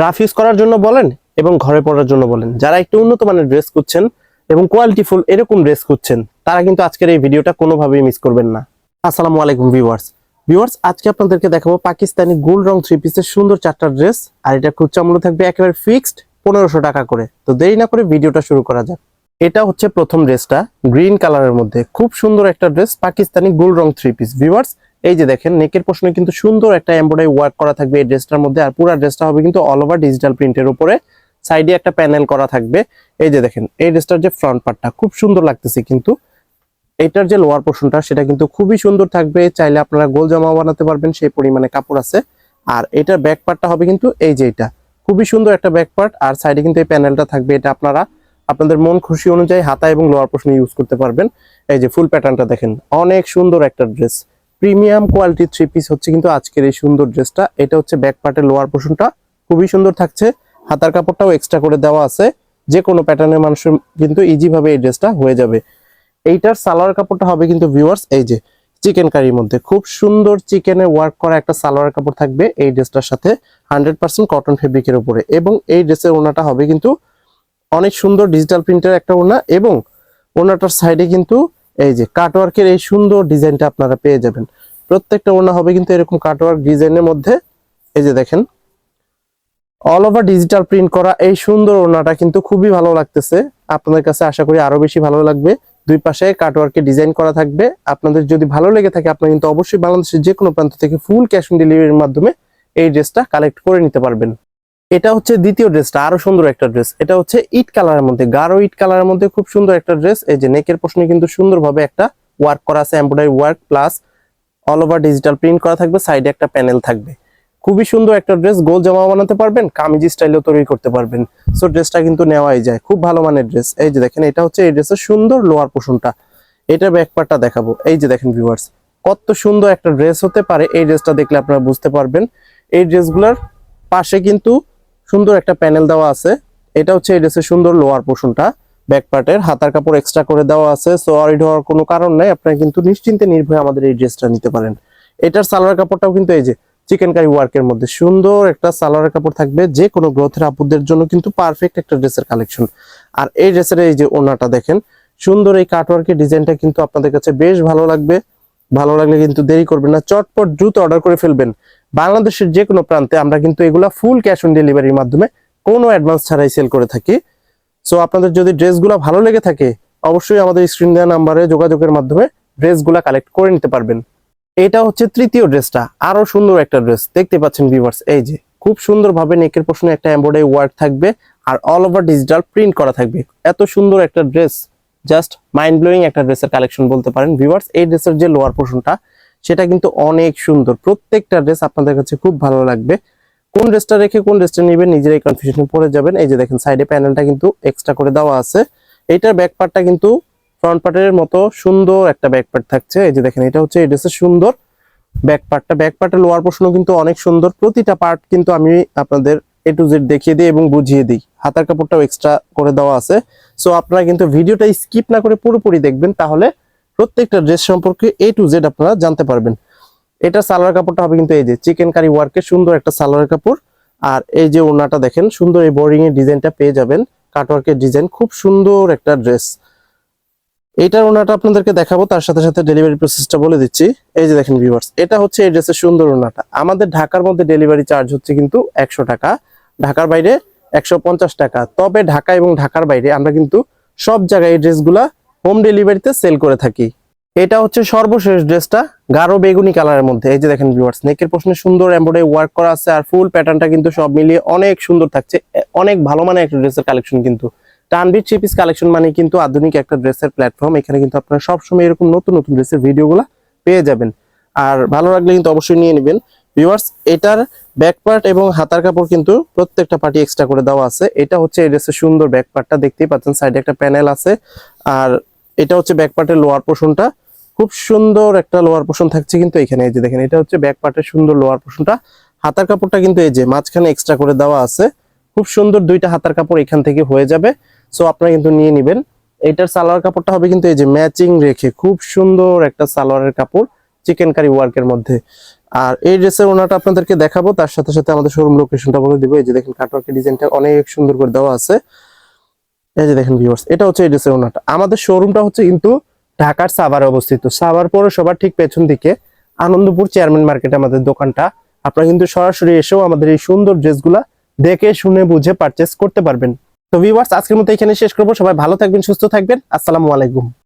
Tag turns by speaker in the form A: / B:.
A: Rough use করার জন্য বলেন এবং ঘরে পড়ার জন্য বলেন। যারা একটু উন্নত মানের ড্রেস খুঁজছেন এবং কোয়ালিটিফুল এরকম ড্রেস খুঁজছেন, তারা কিন্তু আজকের এই ভিডিওটা কোনোভাবেই মিস করবেন না। আসসালামু আলাইকুম ভিউয়ার্স ভিউয়ার্স আজকে আপনাদেরকে দেখাবো পাকিস্তানি গোল রং থ্রি পিসের সুন্দর চারটা ড্রেস, আর এটা খুচরা মূল্য থাকবে একেবারে ফিক্সড পনেরোশো টাকা করে। তো দেরি না করে ভিডিওটা শুরু করা যাক। এটা হচ্ছে প্রথম ড্রেসটা গ্রিন কালারের মধ্যে। খুব সুন্দর একটা ড্রেস, পাকিস্তানি গোল রং থ্রি পিস ভিউয়ার্স এই যে দেখেন নেকের প্রশ্নে কিন্তু সুন্দর একটা এমব্রয়ডারি ওয়ার্ক করা থাকবে এই ড্রেসটার মধ্যে, আর পুরো ড্রেসটা হবে কিন্তু অল ওভার ডিজিটাল প্রিন্টের উপরে। সাইডে একটা প্যানেল করা থাকবে। এই যে দেখেন, এই ড্রেসটার যে ফ্রন্ট পার্টটা খুব সুন্দর লাগতেছে কিন্তু। এটার যে লোয়ার পোর্শনটা সেটা কিন্তু খুবই সুন্দর থাকবে। চাইলে আপনারা গোল জামা বানাতে পারবেন, সেই পরিমাণে কাপড় আছে। আর এটার ব্যাক পার্টটা হবে কিন্তু এই যে এটা। খুবই সুন্দর একটা ব্যাক পার্ট আর সাইডে কিন্তু এই প্যানেলটা থাকবে, এটা আপনারা আপনাদের মন খুশি অনুযায়ী হাতা এবং লোয়ার পোর্শন ইউজ করতে পারবেন। এই যে ফুল প্যাটার্নটা দেখেন, অনেক সুন্দর একটা dress premium quality three piece হচ্ছে কিন্তু আজকের এই সুন্দর ড্রেসটা। এটা হচ্ছে ব্যাক পার্টের লোয়ার পোর্শনটা খুবই সুন্দর থাকছে। হাতার কাপড়টাও এক্সট্রা করে দেওয়া আছে। যে কোনো প্যাটার্নের মানুষের কিন্তু ইজিভাবে এই ড্রেসটা হয়ে যাবে। এইটার সালোয়ার কাপড়টা হবে কিন্তু ভিউয়ার্স এই যে চিকেন কারির মধ্যে। খুব সুন্দর চিকেনে ওয়ার্ক করা একটা সালোয়ার কাপড় থাকবে এই ড্রেসটার সাথে হান্ড্রেড পার্সেন্ট কটন ফেব্রিকের উপরে। এবং এই ড্রেসের ওনাটা হবে কিন্তু অনেক সুন্দর ডিজিটাল প্রিন্টের একটা ওনা এবং ওনাটার সাইডে কিন্তু এই যে কাটওয়ার্কের এই সুন্দর ডিজাইনটা আপনারা পেয়ে যাবেন। প্রত্যেকটা ওনা হবে কিন্তু এরকম কাটওয়ার্ক ডিজাইনের মধ্যে, এই যে দেখেন। অল ওভার ডিজিটাল প্রিন্ট করা এই সুন্দর ওনাটা কিন্তু খুবই ভালো লাগতেছে। আপনাদের কাছে আশা করি আরও বেশি ভালো লাগবে। দুই পাশে কাটওয়ার্কে ডিজাইন করা থাকবে। আপনাদের যদি ভালো লেগে থাকে, আপনারা কিন্তু অবশ্যই বাংলাদেশের যে কোনো প্রান্ত থেকে ফুল ক্যাশ অন ডেলিভারির মাধ্যমে এই ড্রেসটা কালেক্ট করে নিতে পারবেন। এটা হচ্ছে দ্বিতীয় ড্রেসটা, আরও সুন্দর একটা ড্রেস। এটা হচ্ছে ইট কালারের মধ্যে, গাঢ় ইট কালারের মধ্যে খুব সুন্দর একটা ড্রেস। এই যে নেকের প্রশ্নে কিন্তু সুন্দরভাবে একটা ওয়ার্ক করা আছে, embroidery work plus all over digital print করা থাকবে, সাইডে একটা প্যানেল থাকবে। খুবই সুন্দর একটা ড্রেস, গোল জামা বানাতে পারবেন কামিজি স্টাইলেও তৈরি করতে পারবেন। সো ড্রেসটা কিন্তু নেওয়াই যায়, খুব ভালো মানের ড্রেস। এই যে দেখেন, এটা হচ্ছে এই ড্রেসের সুন্দর লোয়ার পোষণটা। এটার ব্যাক পার্টটা দেখাবো। এই যে দেখেন ভিউয়ার্স কত সুন্দর একটা ড্রেস হতে পারে। এই ড্রেসটা দেখলে আপনারা বুঝতে পারবেন। এই ড্রেসগুলোর পাশে কিন্তু সুন্দর একটা প্যানেল দেওয়া আছে। এটা হচ্ছে, এই ড্রেসের সুন্দর লোয়ার পোর্শনটা ব্যাক পার্টের হাতার কাপড় এক্সট্রা করে দেওয়া আছে। সো অরিড হওয়ার কোনো কারণ নাই। আপনারা কিন্তু নিশ্চিন্তে নির্ভয়ে আমাদের এই ড্রেসটা নিতে পারেন। এটার সালোয়ার কাপড়টাও কিন্তু এই যে চিকেন কারি ওয়ার্কের মধ্যে সুন্দর একটা সালোয়ার কাপড় থাকবে। যে কোনো গ্রোথের আপুদের জন্য কিন্তু পারফেক্ট একটা ড্রেসের কালেকশন আর এই ড্রেসের এই যে ওনাটা দেখেন, সুন্দর এই কাটওয়ার্কের ডিজাইনটা কিন্তু আপনাদের কাছে বেশ ভালো লাগবে। ভালো লাগলে কিন্তু দেরি করবেন না। চটপট দ্রুত অর্ডার করে ফেলবেন। বাংলাদেশের যে কোনো প্রান্তে আমরা কিন্তু এগুলা ফুল ক্যাশ অন ডেলিভারির মাধ্যমে কোনো অ্যাডভান্স ছাড়াই সেল করে থাকি। সো আপনাদের যদি ড্রেসগুলো ভালো লেগে থাকে, অবশ্যই আমাদের স্ক্রিন দেওয়া নাম্বারে যোগাযোগের মাধ্যমে ড্রেসগুলা কালেক্ট করে নিতে পারবেন। এটা হচ্ছে তৃতীয় ড্রেসটা, আরও সুন্দর একটা ড্রেস। দেখতে পাচ্ছেন ভিউয়ার্স এই যে, খুব সুন্দরভাবে নেকের পোষণে একটা এমব্রয়ডারি ওয়ার্ক থাকবে আর অল ওভার ডিজিটাল প্রিন্ট করা থাকবে। এত সুন্দর একটা ড্রেস। জাস্ট মাইন্ড ব্লোয়িং একটা ড্রেসের কালেকশন বলতে পারেন। ভিউয়ার্স এই ড্রেসের যে লোয়ার পোর্শনটা সেটা কিন্তু অনেক সুন্দর। প্রত্যেকটা ড্রেস আপনাদের কাছে খুব ভালো লাগবে। কোন ড্রেসটা রেখে কোন ড্রেসটা নেবেন, নিজেরাই কনফিউশনে পড়ে যাবেন। এই যে দেখেন সাইডে প্যানেলটা কিন্তু এক্সট্রা করে দেওয়া আছে। এইটার ব্যাক পার্টটা কিন্তু ফ্রন্ট পার্টের মতো সুন্দর একটা ব্যাক পার্ট থাকছে। এই যে দেখেন, এটা হচ্ছে এই ড্রেসের সুন্দর ব্যাক পার্টটা ব্যাক পার্টের লোয়ার পোর্শনও কিন্তু অনেক সুন্দর। প্রতিটা পার্ট কিন্তু আমি আপনাদের এ টু জেড দেখিয়ে দিই এবং বুঝিয়ে দিই। হাতার কাপড়টাও এক্সট্রা করে দেওয়া আছে। সো আপনারা কিন্তু ভিডিওটা স্কিপ না করে পুরোপুরি দেখবেন, তাহলে প্রত্যেকটা ড্রেস সম্পর্কে এ টু জেড আপনারা জানতে পারবেন। এটা সালোয়ার কাপড়টা হবে কিন্তু এই যে চিকেন কারি ওয়ার্কের সুন্দর একটা সালোয়ার কাপড়। আর এই যে ওনাটা দেখেন, সুন্দর এই বোরিং এর ডিজাইনটা পেয়ে যাবেন। কাটওয়ার্কের ডিজাইন খুব সুন্দর একটা ড্রেস এইটার ওনাটা আপনাদেরকে দেখাবো, তার সাথে সাথে ডেলিভারি প্রসেসটা বলে দিচ্ছি। এই যে দেখেন ভিউয়ার্স এটা হচ্ছে এই ড্রেসের সুন্দর ওনাটা আমাদের ঢাকার মধ্যে ডেলিভারি চার্জ হচ্ছে কিন্তু একশো টাকা। ঢাকার বাইরে একশো পঞ্চাশ টাকা। তবে ঢাকা এবং ঢাকার বাইরে আমরা কিন্তু সব জায়গায় এই ড্রেসগুলা হোম ডেলিভারিতে সেল করে থাকি। এটা হচ্ছে সর্বশেষ ড্রেসটা গাঢ় বেগুনি কালারের মধ্যে। এই যে দেখেন ভিউয়ার্স নেকের প্রশ্নে সুন্দর এমব্রয়ডারি ওয়ার্ক করা আছে আর ফুল প্যাটার্নটা কিন্তু সব মিলিয়ে অনেক সুন্দর থাকছে। অনেক ভালো মানের একটা ড্রেসের কালেকশন কিন্তু। টানবির চিপিস কালেকশন মানে কিন্তু আধুনিক একটা ড্রেসের প্ল্যাটফর্ম এখানে কিন্তু আপনারা সবসময় এরকম নতুন নতুন ড্রেসের ভিডিওগুলো পেয়ে যাবেন। আর ভালো লাগলে কিন্তু অবশ্যই নিয়ে নেবেন। ভিউয়ার্স এটার ব্যাক পার্ট এবং হাতার কাপড় কিন্তু প্রত্যেকটা পার্টি এক্সট্রা করে দেওয়া আছে। এটা হচ্ছে এই ড্রেসের সুন্দর ব্যাক পার্টটা দেখতেই পাচ্ছেন সাইডে একটা প্যানেল আছে। আর এটা হচ্ছে ব্যাক পার্টের লোয়ার পোর্শনটা খুব সুন্দর একটা লোয়ার পোর্শন থাকছে কিন্তু এখানে, এই যে দেখেন, এটা হচ্ছে ব্যাক পার্টের সুন্দর লোয়ার পোর্শনটা হাতার কাপড়টা কিন্তু এই যে মাঝখানে এক্সট্রা করে দেওয়া আছে। খুব সুন্দর দুইটা হাতার কাপড় এখান থেকে হয়ে যাবে। সো আপনারা কিন্তু নিয়ে নেবেন। এটার সালোয়ার কাপড়টা হবে কিন্তু এই যে ম্যাচিং রেখে, খুব সুন্দর একটা সালোয়ারের কাপড় চিকেন কারি ওয়ার্কের মধ্যে। আর এই ড্রেসের ওনাটা আপনাদেরকে দেখাবো, তার সাথে সাথে আমাদের শোরুম লোকেশনটা বলে দিব। এই যে দেখেন কাটওয়ার্কের ডিজাইনটা অনেক সুন্দর করে দেওয়া আছে। এই যে দেখেন ভিউয়ার্স এটা হচ্ছে এই ড্রেসের ওনাটা। আমাদের শোরুমটা হচ্ছে কিন্তু ঢাকার সাভারে অবস্থিত। সাভার পরে সবার ঠিক পেছন দিকে, আনন্দপুর চেয়ারম্যান মার্কেটে আমাদের দোকানটা। আপনারা কিন্তু সরাসরি এসেও আমাদের এই সুন্দর ড্রেসগুলা দেখে, শুনে, বুঝে পারচেস করতে পারবেন। তো ভিউয়ার্স আজকের মতো এখানে শেষ করব। সবাই ভালো থাকবেন, সুস্থ থাকবেন। আসসালামু আলাইকুম।